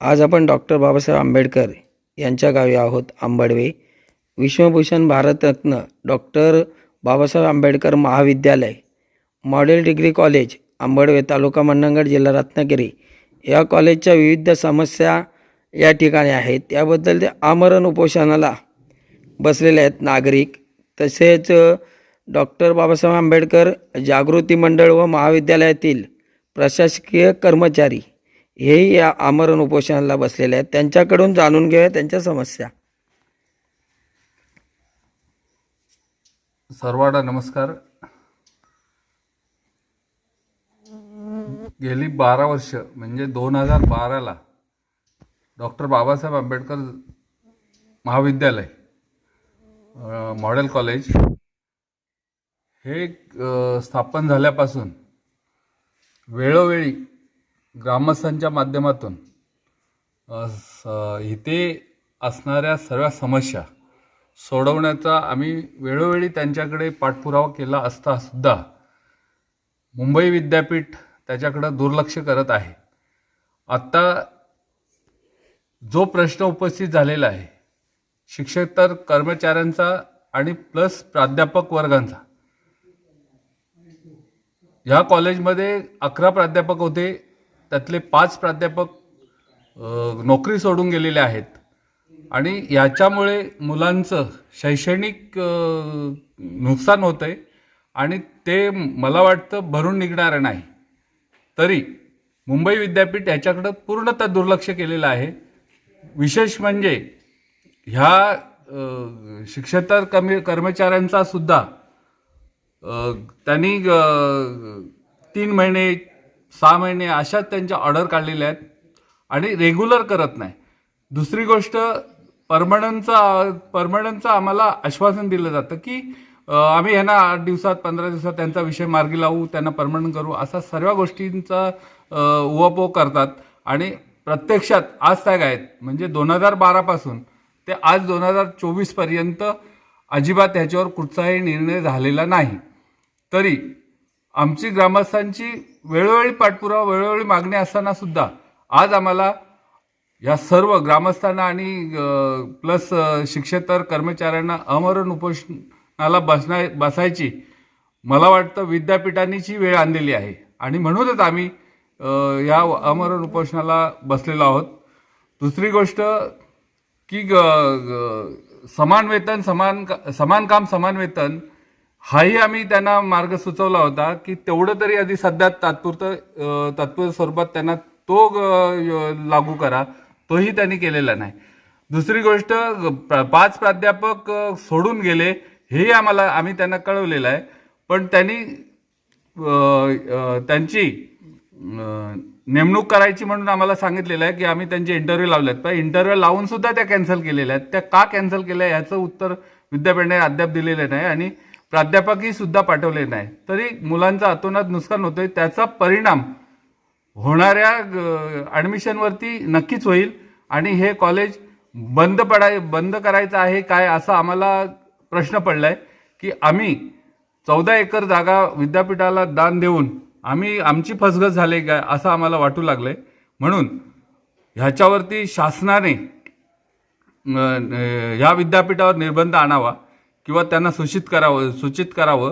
आज आपण डॉक्टर बाबासाहेब आंबेडकर यांच्या गावी आहोत आंबडवे. विश्वभूषण भारतरत्न डॉक्टर बाबासाहेब आंबेडकर महाविद्यालय मॉडेल डिग्री कॉलेज आंबडवे तालुका मंडणगड जिल्हा रत्नागिरी. या कॉलेजच्या विविध समस्या या ठिकाणी आहेत. त्याबद्दल ते आमरण उपोषणाला बसलेले आहेत नागरिक. तसेच डॉक्टर बाबासाहेब आंबेडकर जागृती मंडळ व महाविद्यालयातील प्रशासकीय कर्मचारी हेही या आमरण उपोषणाला बसलेले आहेत. त्यांच्याकडून जाणून घेऊया त्यांच्या समस्या. सर्वांना नमस्कार. गेली बारा वर्ष म्हणजे दोन हजार बाराला डॉक्टर बाबासाहेब आंबेडकर महाविद्यालय मॉडेल कॉलेज हे स्थापन झाल्यापासून वेळोवेळी ग्रामस्थांच्या माध्यमातून इथे असणाऱ्या सर्व समस्या सोडवण्याचा आम्ही वेळोवेळी त्यांच्याकडे पाठपुरावा केला असता सुद्धा मुंबई विद्यापीठ त्याच्याकडं दुर्लक्ष करत आहे. आत्ता जो प्रश्न उपस्थित झालेला आहे शिक्षकेतर कर्मचाऱ्यांचा आणि प्लस प्राध्यापक वर्गांचा. ह्या कॉलेजमध्ये अकरा प्राध्यापक होते त्यातले पाच प्राध्यापक नोकरी सोडून गेलेले आहेत. आणि याच्यामुळे मुलांचं शैक्षणिक नुकसान होतं आहे आणि ते मला वाटतं भरून निघणारं नाही. तरी मुंबई विद्यापीठ याच्याकडं पूर्णतः दुर्लक्ष केलेलं आहे. विशेष म्हणजे ह्या शिक्षेतर कमी कर्मचाऱ्यांचा सुद्धा त्यांनी तीन महिने सहा महिने अशाच त्यांच्या ऑर्डर काढलेल्या आहेत आणि रेग्युलर करत नाही. दुसरी गोष्ट परमनंटचा परमनंटचं आम्हाला आश्वासन दिलं जातं की आम्ही ह्यांना आठ दिवसात पंधरा दिवसात त्यांचा विषय मार्गी लावू त्यांना परमनंट करू असा सर्व गोष्टींचा अ, उहापोह करतात. आणि प्रत्यक्षात आज तॅग आहेत. म्हणजे दोन हजार बारापासून ते आज दोन हजार चोवीसपर्यंत अजिबात ह्याच्यावर कुठचाही निर्णय झालेला नाही. तरी आमची ग्रामस्थांची वेळोवेळी पाठपुरावा वेळोवेळी मागणी असताना सुद्धा आज आम्हाला या सर्व ग्रामस्थांना आणि प्लस शिक्षेतर कर्मचाऱ्यांना अमरण उपोषणाला बसण्या बसायची मला वाटतं विद्यापीठांनीची वेळ आणलेली आहे. आणि म्हणूनच आम्ही या अमरण उपोषणाला बसलेलो आहोत. दुसरी गोष्ट की ग- ग- समान वेतन समान का- समान काम समान वेतन हाही आम्ही त्यांना मार्ग सुचवला होता की तेवढं तरी आधी सध्या तात्पुरतं तात्पुरत्या स्वरूपात त्यांना तो लागू करा. तोही त्यांनी केलेला नाही. दुसरी गोष्ट पाच प्राध्यापक सोडून गेले हेही आम्हाला आम्ही त्यांना कळवलेलं आहे. पण त्यांनी त्यांची नेमणूक करायची म्हणून आम्हाला सांगितलेलं आहे की आम्ही त्यांचे इंटरव्ह्यू लावले आहेत पण इंटरव्ह्यू लावून सुद्धा त्या कॅन्सल केलेल्या आहेत. त्या का कॅन्सल केल्या याचं उत्तर विद्यापीठाने अद्याप दिलेलं नाही. आणि प्राध्यापकही सुद्धा पाठवले नाही. तरी मुलांचं अतोनात नुकसान होतंय. त्याचा परिणाम होणाऱ्या ॲडमिशनवरती नक्कीच होईल. आणि हे कॉलेज बंद पडाय बंद करायचं आहे काय असा आम्हाला प्रश्न पडलाय की आम्ही चौदा एकर जागा विद्यापीठाला दान देऊन आम्ही आमची फसगत झाली काय असं आम्हाला वाटू लागलंय. म्हणून ह्याच्यावरती शासनाने ह्या विद्यापीठावर निर्बंध आणावा. किंवा त्यांना सूचित करावं सूचित करावं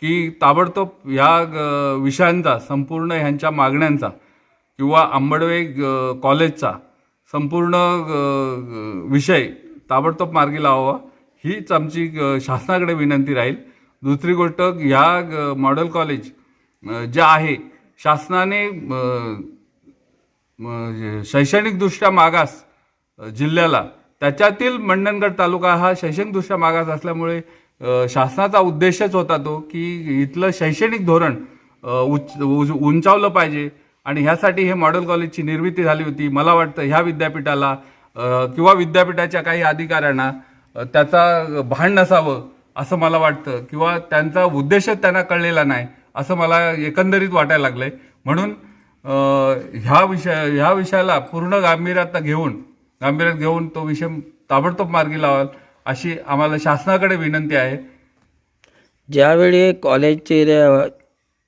की ताबडतोब ह्या विषयांचा संपूर्ण ह्यांच्या मागण्यांचा किंवा आंबडवे कॉलेजचा संपूर्ण विषय ताबडतोब मार्गी लावावा हीच आमची शासनाकडे विनंती राहील. दुसरी गोष्ट ह्या मॉडेल कॉलेज जे आहे शासनाने म- शैक्षणिकदृष्ट्या मागास जिल्ह्याला त्याच्यातील मंडणगड तालुका हा शैक्षणिकदृष्ट्या मागास असल्यामुळे शासनाचा उद्देशच होता तो की इथलं शैक्षणिक धोरण उच उंचावलं पाहिजे. आणि ह्यासाठी हे मॉडेल कॉलेजची निर्मिती झाली होती. मला वाटतं ह्या विद्यापीठाला किंवा विद्यापीठाच्या काही अधिकाऱ्यांना त्याचा भान नसावं असं मला वाटतं. किंवा त्यांचा उद्देशच त्यांना कळलेला नाही असं मला एकंदरीत वाटायला लागलंय. म्हणून ह्या विषय ह्या विषयाला पूर्ण गांभीर्यात घेऊन गांभीर्यात घेऊन तो विषय ताबडतोब मार्गी लावाल अशी आम्हाला शासनाकडे विनंती आहे. ज्यावेळी कॉलेजची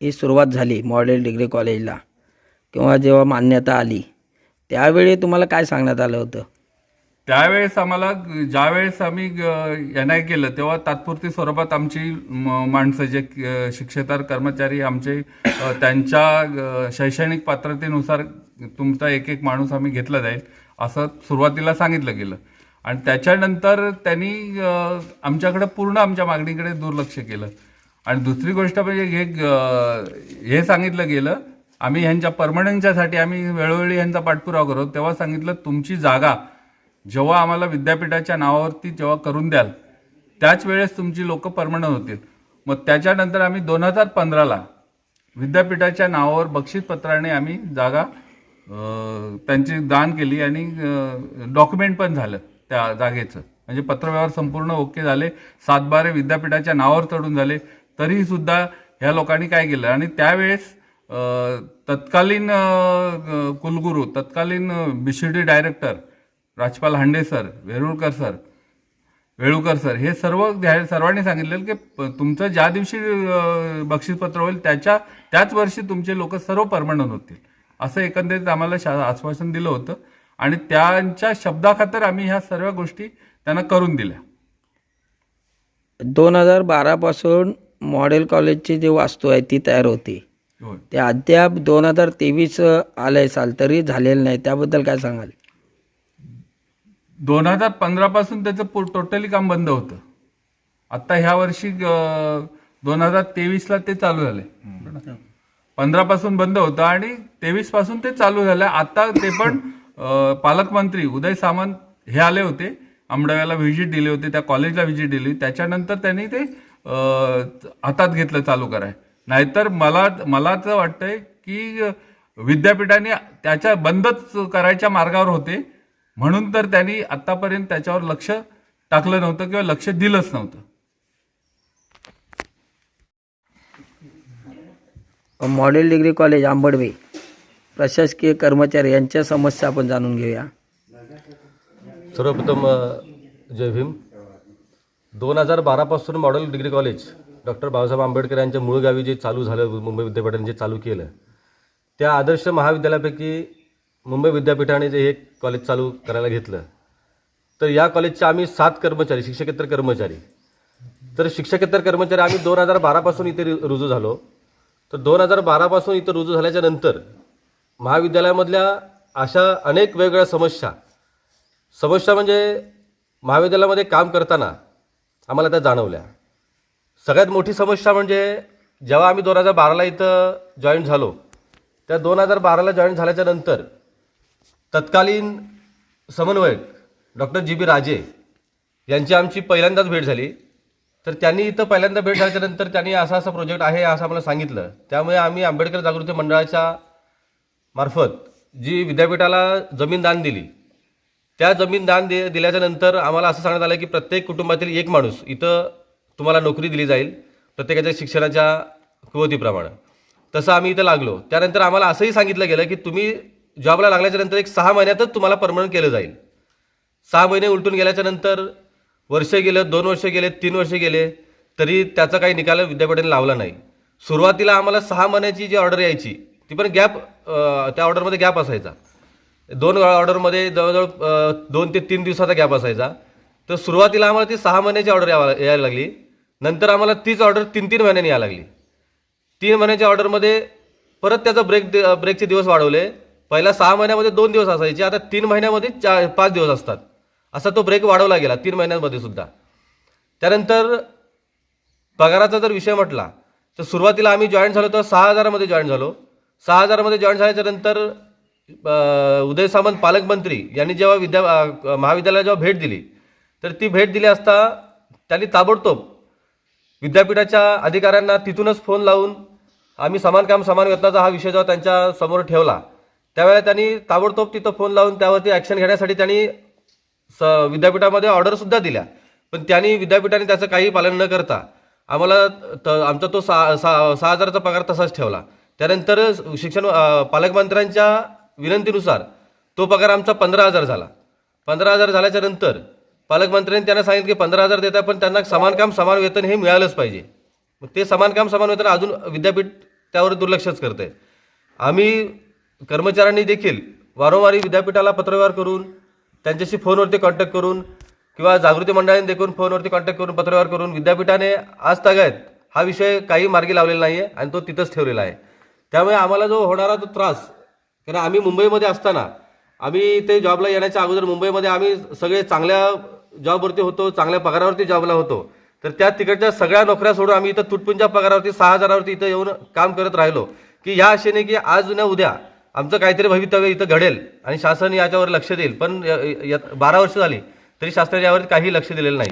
ही सुरुवात झाली मॉडेल डिग्री कॉलेजला किंवा जेव्हा मान्यता आली त्यावेळी तुम्हाला काय सांगण्यात आलं होतं? त्यावेळेस आम्हाला ज्यावेळेस आम्ही एन आय केलं तेव्हा तात्पुरती स्वरूपात आमची माणसं जे शिक्षेतर कर्मचारी आमचे त्यांच्या शैक्षणिक पात्रतेनुसार तुमचा एक एक माणूस आम्ही घेतला जाईल. असं सुरुवातीला सांगितलं गेलं. आणि त्याच्यानंतर त्यांनी आमच्याकडं आमच्याकडे पूर्ण आमच्या मागणीकडे दुर्लक्ष केलं. आणि दुसरी गोष्ट म्हणजे हे हे सांगितलं गेलं आम्ही ह्यांच्या परमनंटच्यासाठी आम्ही वेळोवेळी ह्यांचा पाठपुरावा करतो. तेव्हा सांगितलं तुमची जागा जेव्हा आम्हाला विद्यापीठाच्या नावावरती जेव्हा करून द्याल त्याच वेळेस तुमची लोक परमनंट होतील. मग त्याच्यानंतर आम्ही दोन हजार पंधराला विद्यापीठाच्या नावावर बक्षीसपत्राने आम्ही जागा त्यांची दान केली आणि डॉक्युमेंट पण झालं त्या जागेचं. म्हणजे पत्रव्यवहार संपूर्ण ओके झाले सातबारे विद्यापीठाच्या नावावर चढून झाले तरीही सुद्धा ह्या लोकांनी काय केलं? आणि त्यावेळेस तत्कालीन कुलगुरू तत्कालीन BCD director Rajpal Hande sir Verulkar sir Velukar sir हे सर्व सर्वांनी सांगितलेलं की प- तुमचं ज्या दिवशी बक्षीसपत्र होईल त्याच्या त्याच वर्षी तुमचे लोक सर्व परमनंट होतील. असं एकंदरीत आम्हाला शा आश्वासन दिलं होतं. आणि त्यांच्या शब्दाखातर आम्ही ह्या सर्व गोष्टी त्यांना करून दिल्या. दोन हजार बारापासून मॉडेल कॉलेजची जी वास्तू आहे ती तयार होती. होय. ते अद्याप दोन हजार तेवीस आलंय साल तरी झालेलं नाही. त्याबद्दल काय सांगाल? दोन हजार पंधरा पासून त्याचं टोटली काम बंद होतं. आता ह्या वर्षी दोन हजार तेवीसला ते चालू झाले पंधरा पासून बंद होतं आणि तेवीसपासून ते चालू झालं. आता ते पण पालकमंत्री उदय सामंत हे आले होते. आंबडव्याला व्हिजिट दिली होती त्या कॉलेजला व्हिजिट दिली. त्याच्यानंतर त्यांनी ते हातात घेतलं चालू कराय नाहीतर मला मला तर वाटतंय की विद्यापीठाने त्याच्या बंदच करायच्या मार्गावर होते. म्हणून तर त्यांनी आतापर्यंत त्याच्यावर लक्ष टाकलं नव्हतं किंवा लक्ष दिलंच नव्हतं. Model degree college Ambadawe. प्रशासकीय कर्मचारी यांच्या समस्या आपण जाणून घेऊया. सर्वप्रथम जय भीम. दोन हजार बारापासून model degree college doctor Babasaheb Ambedkar यांच्या मूळ गावी जे चालू झालं मुंबई विद्यापीठाने जे चालू केलं त्या आदर्श महाविद्यालयापैकी मुंबई विद्यापीठाने जे हे कॉलेज चालू करायला घेतलं. तर या कॉलेजचे आम्ही सात कर्मचारी शिक्षकेतर कर्मचारी. तर शिक्षकेतर कर्मचारी आम्ही दोन हजार बारापासून इथे रु- रुजू झालो. तर दोन हजार बारापासून इथं रुजू झाल्याच्यानंतर महाविद्यालयामधल्या अशा अनेक वेगवेगळ्या समस्या. समस्या म्हणजे महाविद्यालयामध्ये काम करताना आम्हाला त्या जाणवल्या. सगळ्यात मोठी समस्या म्हणजे जेव्हा आम्ही दोन हजार बाराला इथं जॉईन झालो त्या दोन हजार बाराला जॉईन झाल्याच्यानंतर तत्कालीन समन्वयक डॉक्टर जी बी राजे यांची आमची पहिल्यांदाच भेट झाली. तर त्यांनी इथं पहिल्यांदा भेट झाल्याच्यानंतर त्यांनी असा असा प्रोजेक्ट आहे असं आम्हाला सांगितलं. त्यामुळे आम्ही आंबेडकर जागृती मंडळाच्या मार्फत जी विद्यापीठाला जमीन दान दिली त्या जमीन दान दे दिल्याच्या नंतर आम्हाला असं सांगण्यात आलं की प्रत्येक कुटुंबातील एक माणूस इथं तुम्हाला नोकरी दिली जाईल प्रत्येकाच्या शिक्षणाच्या कुवतीप्रमाणे. तसं आम्ही इथं लागलो. त्यानंतर आम्हाला असंही सांगितलं गेलं की तुम्ही जॉबला लागल्याच्या नंतर एक सहा महिन्यातच तुम्हाला परमनंट केलं जाईल. सहा महिने उलटून गेल्याच्यानंतर वर्ष गेलं दोन वर्ष गेले तीन वर्ष गेले तरी त्याचा काही निकाल विद्यापीठाने लावला नाही. सुरुवातीला आम्हाला सहा महिन्याची जी ऑर्डर यायची ती पण गॅप त्या ऑर्डरमध्ये गॅप असायचा. दोन ऑर्डरमध्ये जवळजवळ दोन ते तीन दिवसाचा गॅप असायचा. तर सुरुवातीला आम्हाला ती सहा महिन्याची ऑर्डर यावा यायला लागली. नंतर आम्हाला तीच ऑर्डर तीन तीन महिन्यांनी यायला लागली. तीन महिन्याच्या ऑर्डरमध्ये परत त्याचा ब्रेक ब्रेकचे दिवस वाढवले. पहिला सहा महिन्यामध्ये दोन दिवस असायचे आता तीन महिन्यामध्ये चार पाच दिवस असतात. असा तो ब्रेक वाढवला गेला तीन महिन्यांमध्ये सुद्धा. त्यानंतर पगाराचा जर विषय म्हटला तर सुरुवातीला आम्ही जॉईन झालो तर सहा हजारामध्ये जॉईन झालो. सहा हजारामध्ये जॉईन झाल्याच्यानंतर उदय सामंत पालकमंत्री यांनी जेव्हा विद्या महाविद्यालयाला जेव्हा भेट दिली तर ती भेट दिली असता त्यांनी ताबडतोब विद्यापीठाच्या अधिकाऱ्यांना तिथूनच फोन लावून आम्ही समान काम समान वेतनाचा हा विषय जेव्हा त्यांच्यासमोर ठेवला त्यावेळेला त्यांनी ताबडतोब तिथं फोन लावून त्यावरती ॲक्शन घेण्यासाठी त्यांनी स विद्यापीठामध्ये ऑर्डरसुद्धा दिल्या. पण त्यांनी विद्यापीठाने त्याचं काही पालन न करता आम्हाला त आमचा तो सहा सहा सहा हजाराचा पगार तसाच ठेवला. त्यानंतर शिक्षण पालकमंत्र्यांच्या विनंतीनुसार तो पगार आमचा पंधरा हजार झाला. पंधरा हजार झाल्याच्यानंतर पालकमंत्र्यांनी त्यांना सांगितलं की पंधरा हजार देतात पण त्यांना समान काम समान वेतन हे मिळालंच पाहिजे. मग ते समान काम समान वेतन अजून विद्यापीठ त्यावर दुर्लक्षच करते आम्ही कर्मचाऱ्यांनी देखील वारंवारी विद्यापीठाला पत्रव्यवहार करून त्यांच्याशी फोनवरती कॉन्टॅक्ट करून किंवा जागृती मंडळाने देखून फोनवरती कॉन्टॅक्ट करून पत्रव्यवहार करून विद्यापीठाने आज तागायत हा विषय काही मार्गी लावलेला नाही आहे आणि तो तिथंच ठेवलेला आहे. त्यामुळे आम्हाला जो होणारा तो त्रास कारण आम्ही मुंबईमध्ये असताना आम्ही ते जॉबला येण्याच्या अगोदर मुंबईमध्ये आम्ही सगळे चांगल्या जॉबवरती होतो चांगल्या पगारावरती जॉबला होतो. तर त्या तिकडच्या सगळ्या नोकऱ्या सोडून आम्ही इथं तुटपुंच्या पगारावरती सहा हजारावरती इथं येऊन काम करत राहिलो. की या आशेने की आज न उद्या आमचं काहीतरी भवितव्य इथं घडेल आणि शासन याच्यावर लक्ष देईल. पण य- बारा वर्ष झाली तरी शासनाने यावर काही लक्ष दिलेलं नाही